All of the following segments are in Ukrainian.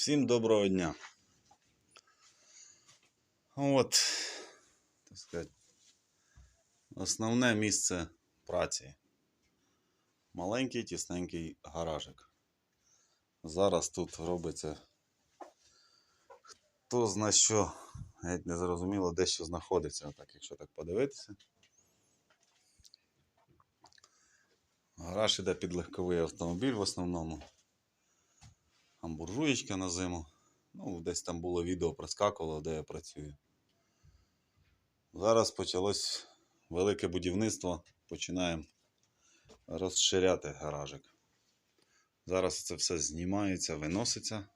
Всім доброго дня. От, так сказати, основне місце праці. Маленький тісненький гаражик. Зараз тут робиться хто зна що, геть не зрозуміло, де що знаходиться, так, якщо так подивитися. Гараж іде під легковий автомобіль в основному. Там буржуєчка на зиму. Ну, десь там було відео проскакувало, де я працюю. Зараз почалось велике будівництво. Починаємо розширяти гаражик. Зараз це все знімається, виноситься.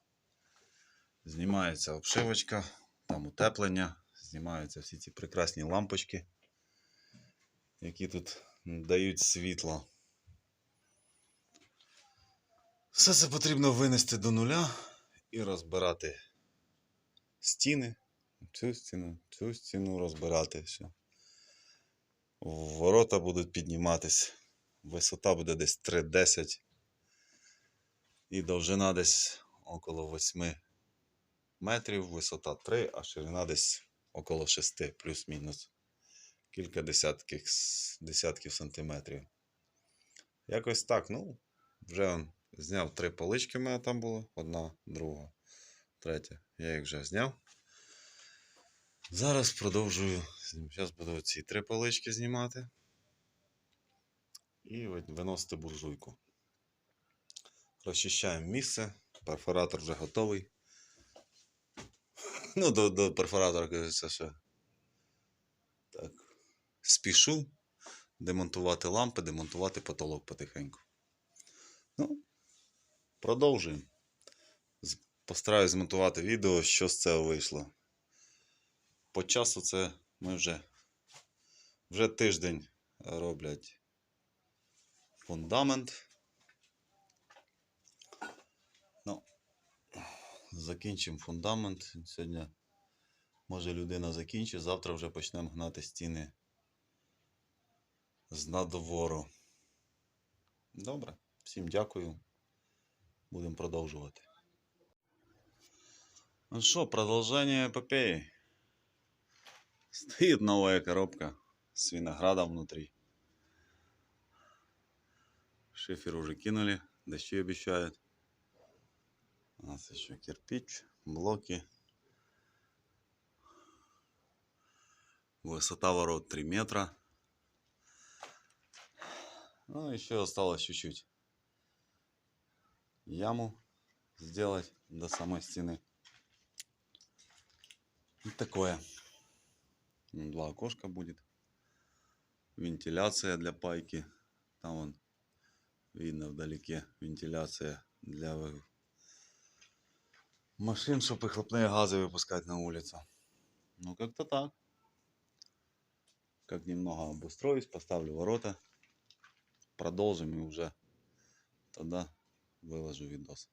Знімається обшивочка, там утеплення, знімаються всі ці прекрасні лампочки, які тут дають світло. Все це потрібно винести до нуля і розбирати стіни. Цю стіну, цю стіну розбирати. Все. Ворота будуть підніматись. Висота буде десь 3,10 і довжина десь около 8 метрів, висота 3, а ширина десь около 6, плюс-мінус. Кілька десятків, десятків сантиметрів. Якось так, ну, вже зняв три полички в мене там було. Одна, друга, третя. Я їх вже зняв. Зараз продовжую. Зараз буду ці три полички знімати. І виносити буржуйку. Розчищаємо місце. Перфоратор вже готовий. Ну, до, до перфоратора, кажеться, ще. Так. Спішу демонтувати лампи, демонтувати потолок потихеньку. Ну, продовжуємо. Постараюсь змонтувати відео, що з цього вийшло. По часу це ми вже, вже тиждень роблять фундамент. Ну, закінчимо фундамент. Сьогодні, може, людина закінчить, завтра вже почнемо гнати стіни з надвору. Добре, всім дякую. Будемо продовжувати. Ну что, продолжение эпопеи. Стоит новая коробка с виноградом внутри. Шифер уже кинули, дожди обещают. У нас еще кирпич, блоки. Высота ворот 3 метра. Ну, еще осталось чуть-чуть. Яму сделать до самой стены. Вот такое. Два окошка будет. Вентиляция для пайки. Там вон видно вдалеке вентиляция для машин, чтобы выхлопные газы выпускать на улицу. Ну, как-то так. Как немного обустроюсь, поставлю ворота. Продолжим и уже тогда выложу видос.